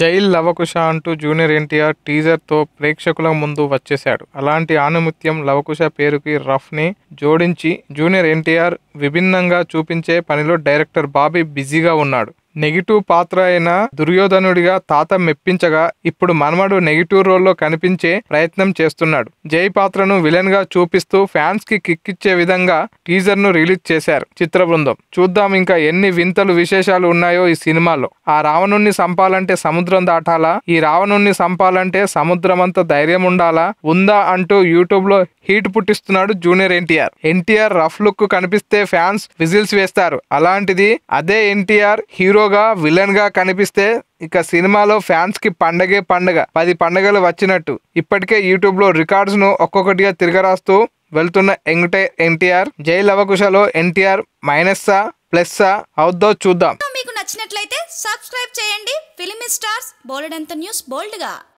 Jail Lavakusa అంటూ junior NTR టీజర్తో ప్రేక్షకుల ముందు వచ్చేశాడు. అలాంటి ఆనుముత్యం లవకుశ పేరుకి రఫ్ని జోడించి జూనియర్ ఎన్టీఆర్ విభిన్నంగా చూపించే పనిలో డైరెక్టర్ బాబీ బిజీగా ఉన్నాడు. నెగిటివ్ పాత్ర అయిన దుర్యోధనుడిగా తాత మెప్పించగా ఇప్పుడు మనమడు నెగిటివ్ రోల్లో కనిపించే ప్రయత్నం చేస్తున్నాడు. జై పాత్రను విలన్గా చూపిస్తూ ఫ్యాన్స్కి కిక్కిచ్చే విధంగా టీజర్ను రిలీజ్ చేశారు చిత్ర బృందం. చూద్దాం ఇంకా ఎన్ని వింతలు విశేషాలు ఉన్నాయో ఈ సినిమాలో. ఆ రావణుణ్ణి సంపాలంటే సముద్రం దాటాలా? ఈ రావణుణ్ణి సంపాలంటే సముద్రం అంత ధైర్యం ఉండాలా? ఉందా అంటూ యూట్యూబ్లో heat పుట్టిస్తున్నాడు junior NTR. NTR rough look కనిపిస్తే ఫ్యాన్స్ విజిల్స్ వేస్తారు. అలాంటిది అదే ఎన్టీఆర్ హీరో హీరోగా విలన్గా కనిపిస్తే ఇక సినిమాలో ఫ్యాన్స్కి పండగే పండగ పది పండగలు వచ్చినట్టు. ఇప్పటికే యూట్యూబ్లో రికార్డ్స్ను ఒక్కొక్కటిగా తిరగరాస్తూ వెళ్తున్న ఎంగటే ఎన్టీఆర్ జై లవకుశలో ఎన్టీఆర్ మైనస్సా ప్లస్సా అవుద్దో చూద్దాం. మీకు నచ్చినట్లయితే సబ్స్క్రైబ్ చేయండి. ఫిలిం స్టార్స్ బోలెడంత న్యూస్ బోల్డ్గా.